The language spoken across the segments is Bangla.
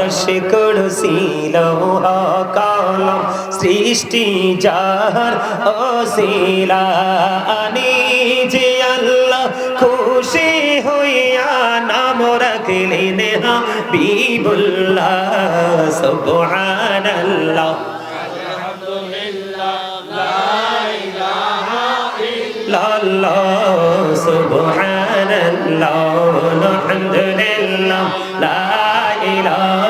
আরশ কুরসি লৌহা কলম সৃষ্টি যার ওসিলা আনি যে আল্লাহ খুশি হইয়া নাম রাখলেন হাবিবুল্লাহ সুবহানাল্লাহ الله سبحان الله الحمد لله لا إله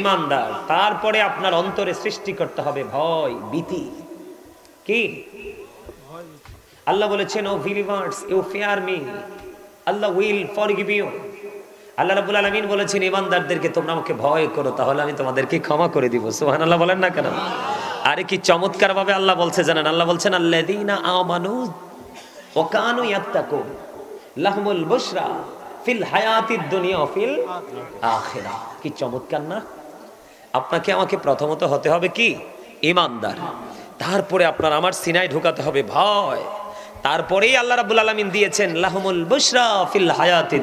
ইমানদার, তারপরে আপনার অন্তরে সৃষ্টি করতে হবে ভয়, ভীতি। কি? আল্লাহ বলেছেন O believers you fear me Allah will forgive you আল্লাহ রাব্বুল আলামিন বলেছেন, ইমানদারদেরকে তোমরা আমাকে ভয় করো, তাহলে আমি তোমাদেরকে ক্ষমা করে দিব। সুবহানাল্লাহ বলেন না কেন? আরে কি চমৎকার ভাবে আল্লাহ বলছে জানেন? আল্লাহ বলছেন, আল্লাযীনা আমানু ওয়া কানু ইয়াত্তাকুন, লাহমুল বুশরা ফিল হায়াতিদ দুনিয়া ফিল আখিরাহ। কি চমৎকার না? আপনাকে আমাকে প্রথমত হতে হবে কি? ইমানদার। তারপরে আপনার আমার সিনাই ঢুকাতে হবে ভয়। তারপরেই আল্লাহ রাব্বুল আলামিন দিয়েছেন, লাহমুল বুশরা ফিল হায়াতিদ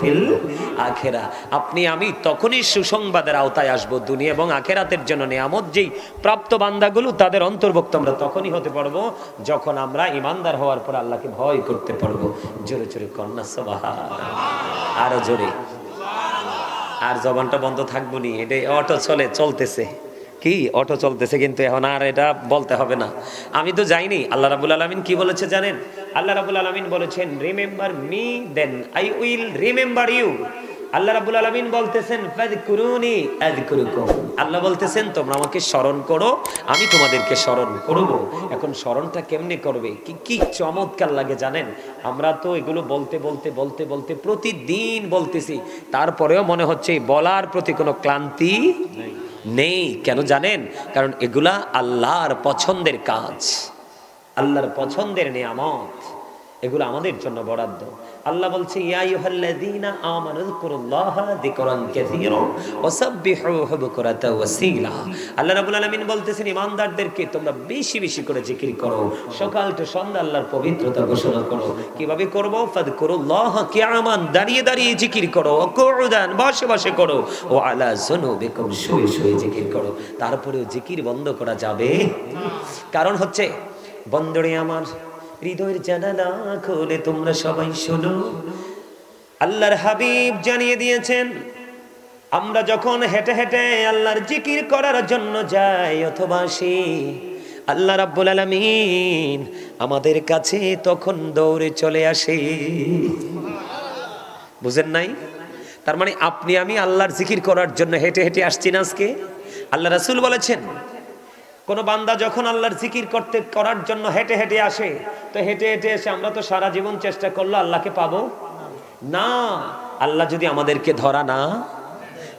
ফিল আখিরা। আপনি, আমি তখনই সুসংবাদের আওতায় আসব দুনিয়া এবং আখেরাতের জন্য নিয়ামত যেই প্রাপ্ত বান্দাগুলো, তাদের অন্তর্ভুক্ত আমরা তখনই হতে পারব যখন আমরা ইমানদার হওয়ার পর আল্লাহকে ভয় করতে পারব। জোরে জোরে কন্যা সবাহা আরও জোরে। আর জবানটা বন্ধ থাকব নি এটা অটো চলে, চলতেছে। কি? অটো চলতেছে কিন্তু এখন আর এটা বলতে হবে না। আমি তো যাইনি। আল্লাহ রাবুল আলমিন কি বলেছে জানেন? আল্লাহ রাবুল আলমিন বলেছেন remember me then I will remember you আল্লাহ রাবুল আলমিন বলতেছেন আল্লাহ বলতেছেন তোমরা আমাকে স্মরণ করো আমি তোমাদেরকে স্মরণ করব। এখন স্মরণটা কেমনে করবে? কি কি চমৎকার লাগে জানেন? আমরা তো এগুলো বলতে বলতে বলতে বলতে প্রতিদিন বলতেছি তারপরেও মনে হচ্ছে বলার প্রতি কোনো ক্লান্তি নেই। কেন জানেন? কারণ এগুলা আল্লাহর পছন্দের কাজ। আল্লাহর পছন্দের নিয়ামত। এগুলো আমাদের জন্য বরাদ্দ। আল্লাহ বলছে আমানু আল্লাহ বলতেছেন ইমানদারদেরকে তোমরা বেশি বেশি করে জিকির করো। সন্ধ্যা আল্লাহর পবিত্রতা ঘোষণা করো। কীভাবে করব? ফাযকুরুল্লাহা, কিয়ামান, দাঁড়িয়ে দাঁড়িয়ে জিকির করো। কুউদান, বসে বসে করো। ও আলা যুনুবিকুম, শুয়ে শুয়ে জিকির করো। তারপরেও জিকির বন্ধ করা যাবে কারণ হচ্ছে, বন্দরে আমার হৃদয়ের জানালা খোলে তোমরা সবাই শোনো। আল্লাহর হাবিব জানিয়ে দিয়েছেন, আমরা যখন হেঁটে হেঁটে আল্লাহর জিকির করার জন্য যাই অথবা আসি, আল্লাহ রাব্বুল আলামিন আমাদের কাছে তখন দৌড়ে চলে আসে। বুঝেন নাই? তার মানে আপনি, আমি আল্লাহর জিকির করার জন্য হেঁটে হেঁটে আসছি না আজকে? আল্লাহ রাসূল বলেছেন কোন বান্দা যখন আল্লাহর জিকির করতে, করার জন্য হেঁটে হেঁটে আসে, তো হেঁটে হেঁটে এসে আমরা তো সারা জীবন চেষ্টা করল আল্লাহকে পাবো। না, আল্লাহ যদি আমাদেরকে ধরা না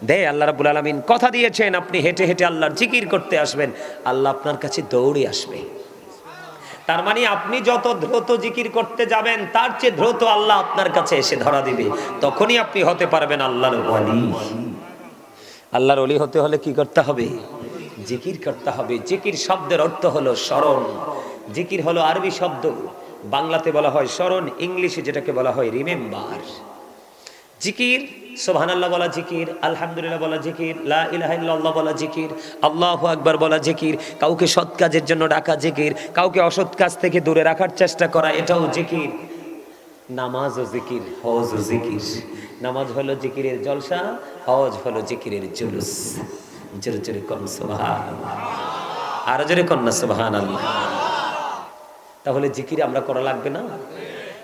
দে আল্লাহ রাবুল আলমিন কথা দিয়েছেন, আপনি হেঁটে হেঁটে আল্লাহর জিকির করতে আসবেন, আল্লাহ আপনার কাছে দৌড়ে আসবে। তার মানে আপনি যত দ্রুত জিকির করতে যাবেন, তার চেয়ে দ্রুত আল্লাহ আপনার কাছে এসে ধরা দিবে। তখনই আপনি হতে পারবেন আল্লাহর আল্লাহর অলি হতে হলে কি করতে হবে? জিকির করতে হবে। জিকির শব্দের অর্থ হলো স্মরণ। জিকির হলো আরবি শব্দ। বাংলাতে বলা হয় স্মরণ, ইংলিশে যেটাকে বলা হয় রিমেম্বার। জিকির সোহানাল্লাহ বলা জিকির, আলহামদুলিল্লাহ বলা জিকির, লা ইলাহা বলা জিকির, আল্লাহু আকবার বলা জিকির, কাউকে সৎ কাজের জন্য ডাকা জিকির, কাউকে অসৎ কাজ থেকে দূরে রাখার চেষ্টা করা, এটাও জিকির। নামাজ ও জিকির হজ ও জিকির। নামাজ হলো জিকিরের জলসা, হজ হলো জিকিরের জুলুস। জোরে জোরে কন সুবহান আরও জোরে কন্যা আল্লাহ তাহলে জিকির আমরা করা লাগবে না?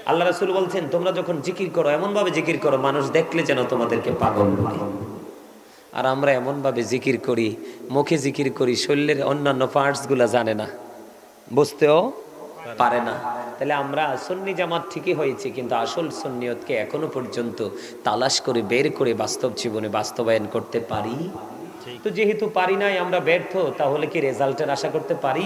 আল্লাহ রাসূল বলছেন, তোমরা যখন জিকির করো এমন ভাবে জিকির করো, মানুষ দেখলে যেন তোমাদেরকে পাগল বলে। আর আমরা এমন ভাবে জিকির করি, মুখে জিকির করি, শরীরের অন্যান্য পার্টসগুলা জানে না। বুঝতেও পারে না। তাহলে আমরা সুন্নি জামাত ঠিকই হয়েছে, কিন্তু আসল সন্নিয়তকে এখনও পর্যন্ত তালাশ করে, বের করে বাস্তব জীবনে বাস্তবায়ন করতে পারি? তো যেহেতু পারি নাই, আমরা ব্যর্থ, তাহলে কি রেজাল্টের আশা করতে পারি?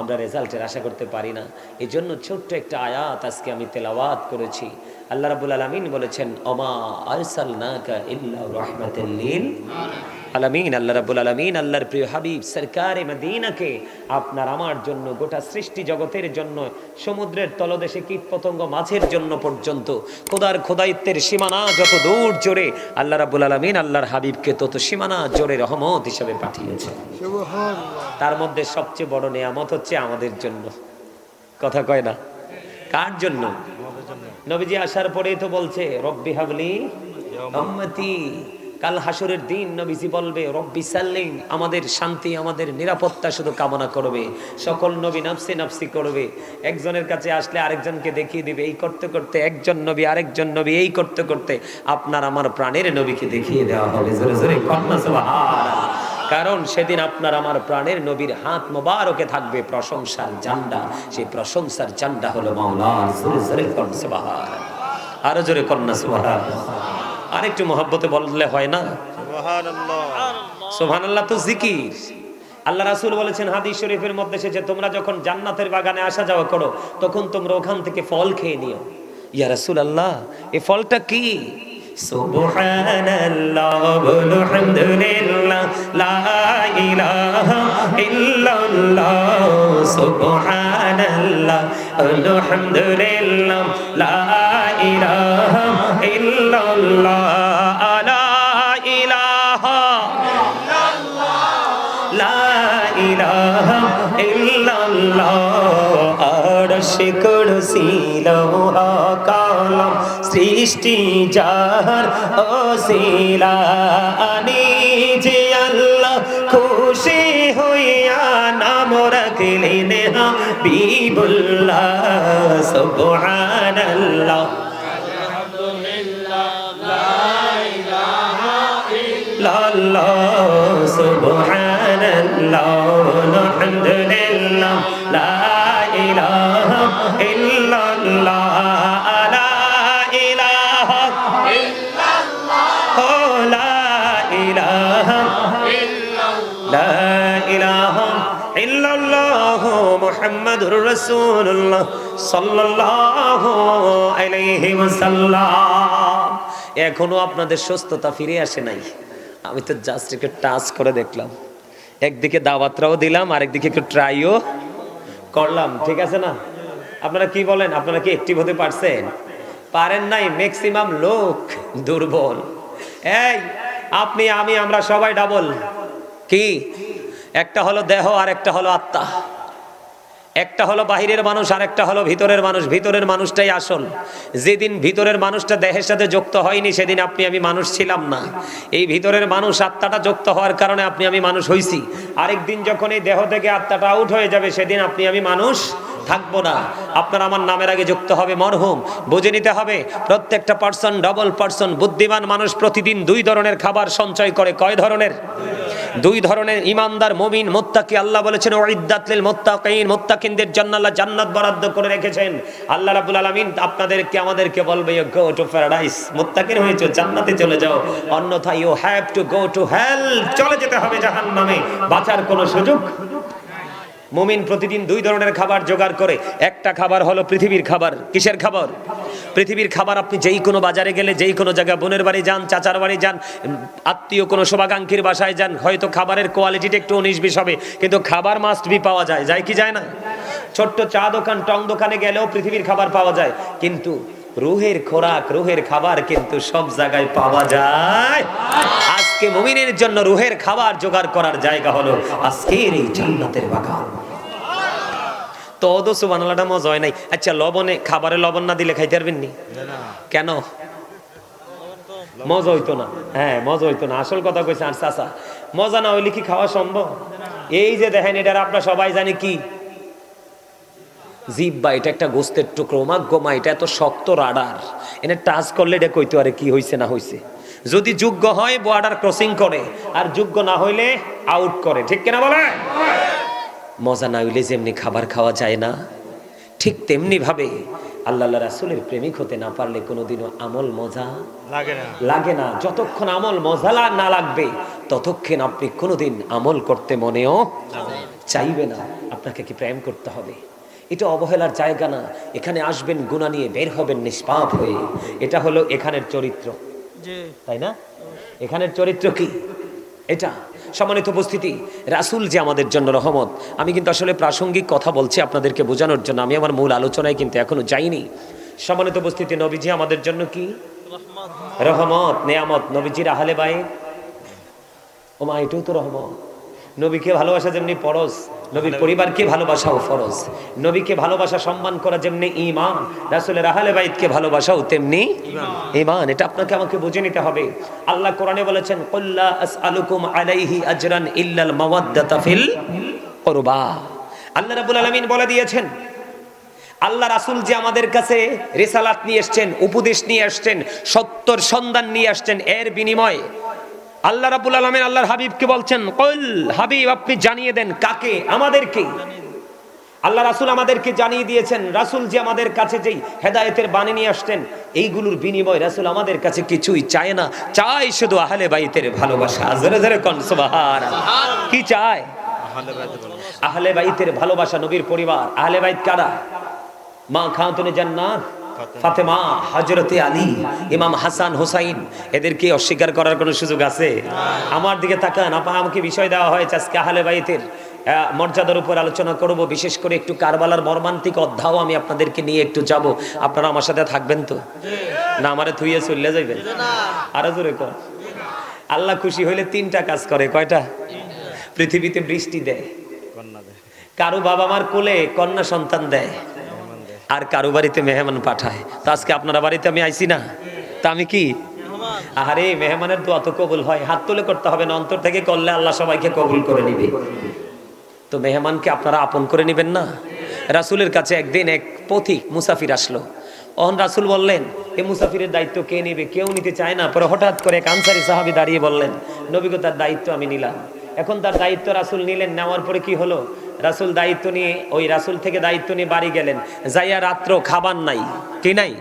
আমরা রেজাল্টের আশা করতে পারি না। এই জন্য ছোট্ট একটা আয়াত আজকে আমি তেলাওয়াত করেছি। আল্লাহ রাবুল আলমিন বলেছেন অমা আলসাল্লা ইল্লা রাহমাতাল লিল আলামিন আল্লাহ রাব্বুল আলামিন আল্লাহর প্রিয় হাবিব সরকারে মদিনাকে আপনার আমার জন্য গোটা সৃষ্টি জগতের জন্য সমুদ্রের তলদেশে কীট পতঙ্গ মাছের জন্য পর্যন্ত খোদার খোদাইত্বের সীমানা যত দূর জোরে আল্লাহ রাব্বুল আলামিন আল্লাহর হাবিবকে তত সীমানা জোরে রহমত হিসেবে পাঠিয়েছে। তার মধ্যে সবচেয়ে বড় নেয়ামত হচ্ছে আমাদের জন্য। কথা কয় না? কার জন্য? নবীজি আসার পরেই তো বলছে রব্বি হাবলি কাল হাসরের দিন নবীজি বলবে, রব্বি সাল্লিম, আমাদের শান্তি, আমাদের নিরাপত্তা শুধু কামনা করবে। সকল নবী নাফসি নাফসি করবে। একজনের কাছে আসলে আরেকজনকে দেখিয়ে দিবে, এই করতে করতে একজন নবী, আরেকজন নবী এই করতে করতে আপনার আমার প্রাণের নবীকে দেখিয়ে দেওয়া হবে। জোরে জোরে কারণ সেদিন আপনার আমার প্রাণের নবীর হাত মোবারকে থাকবে প্রশংসার জান্ডা সেই প্রশংসার জান্ডা হলো মাওলা জোরে জোরে কন্যা সুবহানাল্লাহ। আরও জোরে কন্যা আরেকটু মহব্বতে বললে হয় না? সোহানাল্লাহ তো জিকির। আল্লাহ রাসূল বলেছেন হাদিস শরীফের মধ্যে এসেছে তোমরা যখন জান্নাতের বাগানে আসা যাওয়া করো তখন তোমরা ওখান থেকে ফল খেয়ে নিও। ইয়া রাসূল আল্লাহ এই ফলটা কি? সুবহানাল্লাহ লা ইলাহা ইল্লাল্লাহ সুবহানাল্লাহ আলহামদুলিল্লাহ লা ইল্লাল্লাহ লা ইলাহা। লা ইলাহা ইল্লাল্লাহ আরশ কুরসি লৌহা কালাম, সৃষ্টি যার ওসিলা আনি যে আল্লাহ খুশি হইয়া নাম রাখলেন হাবিবুল্লাহ, সুবহানাল্লাহ। লা আলাইহি এখনও আপনাদের সুস্থতা ফিরে আসে নাই। আমি তো জাস্ট একটু টাচ করে দেখলাম। একদিকে দাওয়াতরাও দিলাম আর একদিকে একটু ট্রাইও করলাম, ঠিক আছে না? আপনারা কি বলেন? আপনারা কি একটিভ হতে পারছেন? পারেন নাই ম্যাক্সিমাম লোক দুর্বল। এই, আপনি, আমি, আমরা সবাই ডাবল কি? একটা হলো দেহ আর একটা হলো আত্মা। একটা হলো বাহিরের মানুষ আর একটা হলো ভিতরের মানুষ। ভিতরের মানুষটাই আসল। যেদিন ভিতরের মানুষটা দেহের সাথে যুক্ত হয়নি, সেদিন আপনি আমি মানুষ ছিলাম না। এই ভিতরের মানুষ আত্মাটা যুক্ত হওয়ার কারণে আপনি আমি মানুষ হইছি। আরেকদিন যখন এই দেহ থেকে আত্মাটা আউট হয়ে যাবে, সেদিন আপনি আমি মানুষ থাকব না। আপনার আমার নামের আগে যুক্ত হবে মরহুম। বুঝে নিতে হবে, প্রত্যেকটা পার্সন ডবল পার্সন বুদ্ধিমান মানুষ প্রতিদিন দুই ধরনের খাবার সঞ্চয় করে। কয় ধরনের? দুই ধরনের। ইমানদার, মুমিন, মুত্তাকি। আল্লাহ বলেছেন ওয়াইদাতলিল মুত্তাকিন মুত্তাকিনদের জন্য আল্লাহ জান্নাত বরাদ্দ করে রেখেছেন। আল্লাহ রাব্বুল আলামিন আপনাদেরকে, আমাদেরকে বলবে ইউ গো টু প্যারাডাইস মুত্তাকিন হয়েছো, জান্নাতে চলে যাও। অন্যথা you have to go to hell চলে যেতে হবে জাহান্নামে। বাঁচার কোনো সুযোগ? মুমিন প্রতিদিন দুই ধরনের খাবার জোগাড় করে। একটা খাবার হলো পৃথিবীর খাবার। কিসের খাবার? পৃথিবীর খাবার আপনি যেই কোনো বাজারে গেলে, যেই কোনো জায়গায় বোনের বাড়ি যান, চাচার বাড়ি যান, আত্মীয় কোনো শোভাকাঙ্ক্ষীর বাসায় যান, হয়তো খাবারের কোয়ালিটিটা একটু উনিশ বিশ হবে, কিন্তু খাবার মাস্ট বি পাওয়া যায়। যায় কি যায় না? ছোট্ট চা দোকান, টং দোকানে গেলেও পৃথিবীর খাবার পাওয়া যায়। কিন্তু রুহের খোরাক, রুহের খাবার কিন্তু সব জায়গায় পাওয়া যায়। আজকে মুমিনের জন্য রুহের খাবার জোগাড় করার জায়গা হলো আজকের এই জান্নাতের বাগান। তো অদ সুবানালাটা মজা হয় নাই। আচ্ছা লবণে, খাবারে লবণ না দিলে খাইতে পারবেন নি? কেন? মজা হইতো না। হ্যাঁ মজা হইতো না। আসল কথা কইছে আর চাচা, মজা না হইলে কি খাওয়া সম্ভব? এই যে দেখেন, এটার আপনারা সবাই জানি কি? জিব্বা, এটা একটা গোস্তের টুকরো। মা গোমা এটা এত শক্ত রাডার। এনে টাচ করলে এটা কইতে, আরে কি হইছে না হইছে? যদি যোগ্য হয় বর্ডার ক্রসিং করে। আর যোগ্য না হইলে আউট করে। ঠিক কিনা বলে মজা না হইলে যেমনি খাবার খাওয়া যায় না ঠিক তেমনি ভাবে আল্লাহ রাসুলের প্রেমিক হতে না পারলে কোনোদিনও আমল মজা লাগে না। লাগে না। যতক্ষণ আমল মজা না লাগবে ততক্ষণ আপনি কোনোদিন আমল করতে মনেও চাইবে না। আপনাকে কি প্রেম করতে হবে? এটা অবহেলার জায়গা না। এখানে আসবেন গুণা নিয়ে বের হবেন নিষ্পাপ হয়ে। এটা হলো এখানের চরিত্র। তাই না? এখানের চরিত্র কি? এটা। সম্মানিত উপস্থিতি, রাসুল যে আমাদের জন্য রহমত। আমি কিন্তু আসলে প্রাসঙ্গিক কথা বলছি আপনাদেরকে বোঝানোর জন্য, আমি আমার মূল আলোচনায় কিন্তু এখনও যাইনি। সম্মানিত উপস্থিতি, নবীজি আমাদের জন্য কি? রহমত, নেয়ামত, নবীজির আহলে বাই মা এটাও তো রহমত। নবীকে ভালোবাসা যেমনি ফরজ নবীর পরিবারকে ভালোবাসাও ফরজ নবীকে ভালোবাসা সম্মান করা যেমনি ইমান রাসূলের আহলে বাইতকে ভালোবাসাও তেমনি ইমান এটা আপনাকে আমাকে বুঝে নিতে হবে। আল্লাহ কোরআনে বলেছেন কুল্লা আসআলুকুম আলাইহি আজরান ইল্লাল মাওয়াদ্দাতা ফিল কুরবা। আল্লাহ রাব্বুল আলামিন বলে দিয়েছেন আল্লাহ রাসুল যে আমাদের কাছে রেসালাত নিয়ে এসছেন উপদেশ নিয়ে আসছেন সত্যর সন্ধান নিয়ে আসছেন এর বিনিময়ে আল্লাহ রাবুল আলমেন আল্লাহর হাবিবকে বলছেন, কল হাবিব, আপনি জানিয়ে দেন কাকে? আমাদেরকে। আল্লাহ রাসুল আমাদেরকে জানিয়ে দিয়েছেন, রাসুল যে আমাদের কাছে যেই হেদায়েতের বাণী নিয়ে আসতেন এইগুলোর বিনিময় রাসুল আমাদের কাছে কিছুই চায় না। চায় শুধু আহলে বাইতের ভালোবাসা। জোরে কি চায়? আহলে বাইতের ভালোবাসা নবীর পরিবার। আহলে বাইত কারা? মা খাতুনে জান্নাত? ফাতেমা হজরতে আলী, ইমাম হাসান, হোসাইন, এদেরকে অস্বীকার করার কোনো সুযোগ আছে? আমার দিকে তাকান, আপা, আমাকে বিষয় দেওয়া হয়েছে আজকে আহলে বাইতের। মর্যাদার উপর আলোচনা করব, বিশেষ করে একটু কারবালার মর্মান্তিক অধ্যাও আমি আপনাদেরকে নিয়ে একটু যাব। আপনারা আমার সাথে থাকবেন তো? না, আমারে থুইয়ে চললে যাইবেন? আরও জোরে কর আল্লাহ খুশি হইলে তিনটা কাজ করে, কয়টা? পৃথিবীতে বৃষ্টি দেয়। কারও বাবা মার কোলে কন্যা সন্তান দেয়। আর কারও বাড়িতে মেহমান পাঠায়। তো আজকে আপনারা বাড়িতে আমি আইছি না। তা আমি কি? আরে মেহমানের দোয়া তো কবুল হয়। হাত তুলে করতে হবে না, অন্তর থেকে করলে আল্লাহ সবাইকে কবুল করে নিবে। তো মেহমানকে আপনারা আপন করে নেবেন না? রাসূলের কাছে একদিন এক পথিক মুসাফির আসলো। অহন রাসূল বললেন এই মুসাফিরের দায়িত্ব কে নেবে? কেউ নিতে চায় না? পরে হঠাৎ করে এক আনসারি সাহাবি দাঁড়িয়ে বললেন নবীকে তার দায়িত্ব আমি নিলাম। এখন তার দায়িত্ব রাসূল নিলেন। নেওয়ার পরে কি হলো? রাসূল দায়িত্ব নিয়ে, ওই রাসুল থেকে দায়িত্ব নিয়ে বাড়ি গেলেন। যাইয়া রাত্র খাবার নাই। কি নাই?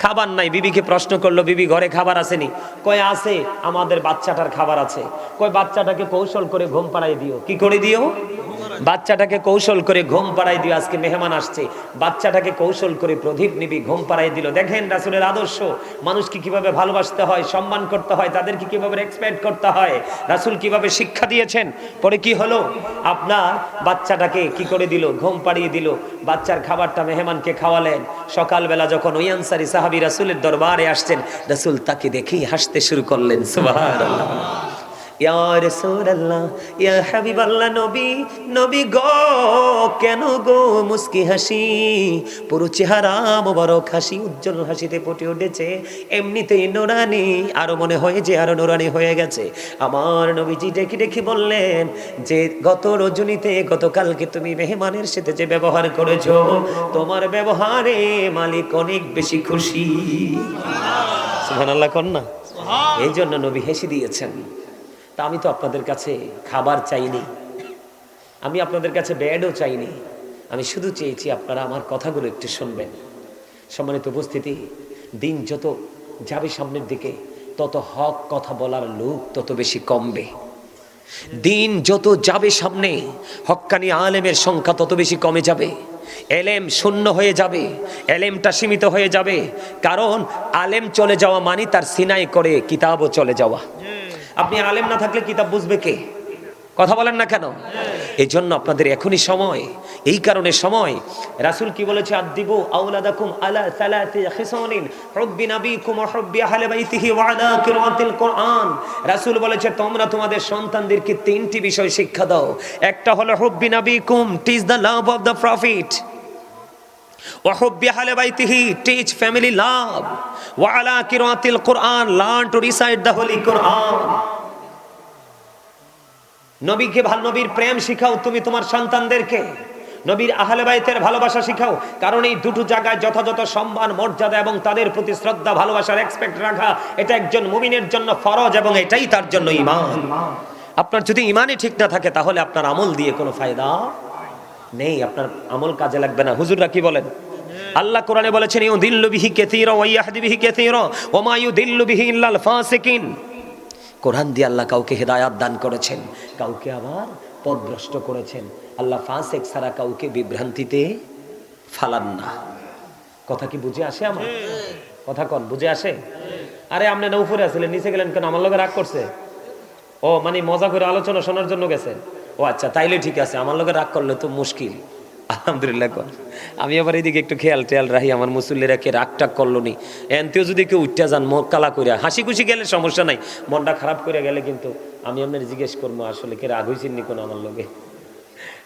খাবার নাই। বিবিকে প্রশ্ন করল, বিবি, ঘরে খাবার আসেনি? কয়, আছে। আমাদের বাচ্চাটার খাবার আছে। কয়, বাচ্চাটাকে কৌশল করে ঘুম পাড়াই দিও। কি করে দিও? বাচ্চাটাকে কৌশল করে ঘুম পাড়াই দিও আজকে মেহমান আসছে। বাচ্চাটাকে কৌশল করে প্রদীপ নিবি, ঘুম পাড়াই দিল। দেখেন রাসুলের আদর্শ, মানুষকে কীভাবে ভালোবাসতে হয়, সম্মান করতে হয়, তাদেরকে কীভাবে রেসপেক্ট করতে হয়, রাসুল কীভাবে শিক্ষা দিয়েছেন। পরে কি হলো? আপনার বাচ্চাটাকে কি করে দিল? ঘুম পাড়িয়ে দিল। বাচ্চার খাবারটা মেহমানকে খাওয়ালেন। সকালবেলা যখন ওই আনসারি সাহাবি রাসুলের দরবারে আসছেন, রাসুল তাকে দেখেই হাসতে শুরু করলেন, সুবহানাল্লাহ। ইয়া রাসূলুল্লাহ ইয়া হাবিবাল্লাহ নবী নবী গো কেন গো মুস্কি হাসি? পুরো চেহারা মোবারক হাসি উজ্জ্বল হাসিতে ফুটে উঠেছে। এমনিতেই নোরানি আরও মনে হয় যে আরও নোরানি হয়ে গেছে। আমার নবীজি ডেকে ডেকে বললেন যে গত রজনীতে গতকালকে তুমি মেহমানের সাথে যে ব্যবহার করেছ তোমার ব্যবহারে মালিক অনেক বেশি খুশি। সুবহানাল্লাহ কন্যা এই জন্য নবী হেসে দিয়েছেন। তা আমি তো আপনাদের কাছে খাবার চাইনি। আমি আপনাদের কাছে ব্যাডও চাইনি। আমি শুধু চেয়েছি আপনারা আমার কথাগুলো একটু শুনবেন। সম্মানিত উপস্থিতি, দিন যত যাবে সামনের দিকে, তত হক কথা বলার লোক তত বেশি কমবে। দিন যত যাবে সামনে, হক্কানি আলেমের সংখ্যা তত বেশি কমে যাবে। এলেম শূন্য হয়ে যাবে, এলেমটা সীমিত হয়ে যাবে। কারণ আলেম চলে যাওয়া মানে তার সিনাই করে কিতাবও চলে যাওয়া। আপনি আলেম না থাকলে কিতাব বুঝবে কে? কথা বলেন না কেন? এই জন্য আপনাদের এখনই সময়, এই কারণে সময়। রাসূল কি বলেছে? আদিবু আওলাদাকুম আলা সালাতি খিসানিন নাবিকুম ওয়া হুব্বি বাইতিহি ওয়া আলা কোরআন। রাসূল বলেছে, তোমরা তোমাদের সন্তানদেরকে তিনটি বিষয় শিক্ষা দাও। একটা হলো হুব্বি নাবিকুম, teach the love of the prophet. وحب أهل بيته teach family love وعلى قراءة القرآن learn to recite the holy Quran নবীকে ভাল নবীর প্রেম শিখাও তুমি তোমার সন্তানদেরকে নবীর আহলে বাইতের ভালোবাসা শিখাও কারণ এই দুটো জায়গায় যথাযথ সম্মান মর্যাদা এবং তাদের প্রতি শ্রদ্ধা ভালোবাসার এক্সপেক্ট রাখা এটা একজন মুমিনের জন্য ফরজ এবং এটাই তার জন্য ইমান আপনার যদি ইমানই ঠিক না থাকে তাহলে আপনার আমল দিয়ে কোনো ফায়দা নেই, আপনার আমল কাজে লাগবে না। হুজুররা কি বলেন? আল্লাহ কোরআনে বলেছেন ইউ দিল্লু বিহি কাসীরা ওয়া ইয়াহদি বিহি কাসীরা ওয়া মা ইউদিল্লু বিহি ইল্লাল ফাসিকিন। কোরআন দিয়ে আল্লাহ কাউকে হেদায়াত দান করেছেন, কাউকে আবার পথভ্রষ্ট করেছেন। আল্লাহ ফাসেক ছাড়া কাউকে বিভ্রান্তিতে ফালান না। কথা কি বুঝে আসে আমার? কথা কন, বুঝে আসে? আরে, আপনি না উপরে আসলেন নিচে গেলেন কেন? আমার লগে রাগ করছে। ও মানে মজা করে আলোচনা শোনার জন্য গেছেন। ও আচ্ছা তাইলে ঠিক আছে, আমার লোকের রাগ করলে তো মুশকিল। আলহামদুলিল্লাহ, কর। আমি আবার এদিকে একটু খেয়াল টেয়াল রাখি, আমার মুসল্লিরা কে রাগ টাগ করল নি। এনতেও যদি কেউ উঠতে যান মুখ কালা করিয়া হাসি খুশি গেলে সমস্যা নাই, মনটা খারাপ করে গেলে কিন্তু আমি আপনার জিজ্ঞেস করব, আসলে কে রাগ হয়েছেন নি কোনো আমার লগে?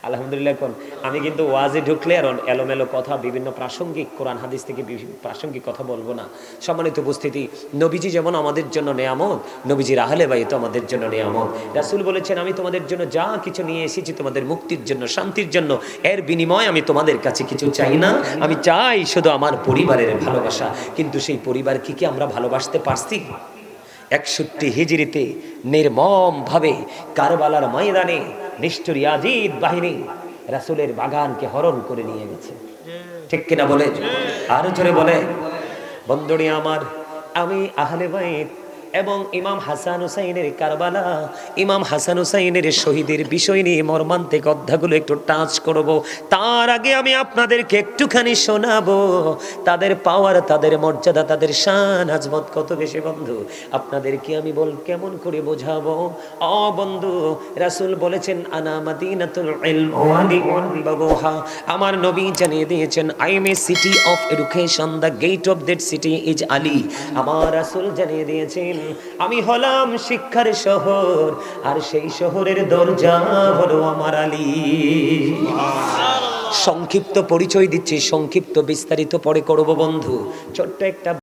আলহামদুলিল্লাহ কোন আমি কিন্তু ওয়াজে ঢুকলে আর এলোমেলো কথা, বিভিন্ন প্রাসঙ্গিক কোরআন হাদিস থেকে প্রাসঙ্গিক কথা বলব না। সম্মানিত উপস্থিতি, নবীজি যেমন আমাদের জন্য নেয়ামত, নবীজির আহলে বাই তো আমাদের জন্য নেয়ামত। রাসুল বলেছেন, আমি তোমাদের জন্য যা কিছু নিয়ে এসেছি, তোমাদের মুক্তির জন্য, শান্তির জন্য, এর বিনিময় আমি তোমাদের কাছে কিছু চাই না। আমি চাই শুধু আমার পরিবারের ভালোবাসা। কিন্তু সেই পরিবার কি কি আমরা ভালোবাসতে পারছি? একষট্টি হিজড়িতে নির্মম ভাবে কারবালার ময়দানে নিষ্ঠুর ইয়াজিদ বাহিনী রাসুলের বাগানকে হরণ করে নিয়ে গেছে। ঠিক কিনা বলে? আরও জোরে বলে বন্ধুনি আমার আমি আহলে বাইত এবং ইমাম হাসান হুসাইনের কারবালা, ইমাম হাসান হুসাইনের শহীদের বিষয় নিয়ে মর্মান্তিক অধ্যাগুলো একটু টাচ করব। তার আগে আমি আপনাদেরকে একটুখানি শোনাবো। তাদের পাওয়ার তাদের মর্যাদা, তাদের শান আজমত কত বেশি বন্ধু? আপনাদেরকে আমি বল কেমন করে বোঝাবো? অ বন্ধু, রাসূল বলেছেন, আনা আমার নবী জানিয়ে দিয়েছেন I am a city of education the gate of that city is Ali আমার রাসূল জানিয়ে দিয়েছেন আমি হলাম শিক্ষার শহর আর সেই শহরের দরজা হলো আমার আলী। সংক্ষিপ্ত পরিচয় দিচ্ছি সংক্ষিপ্ত বিস্তারিত পরে করব বন্ধু। ছোট্ট একটা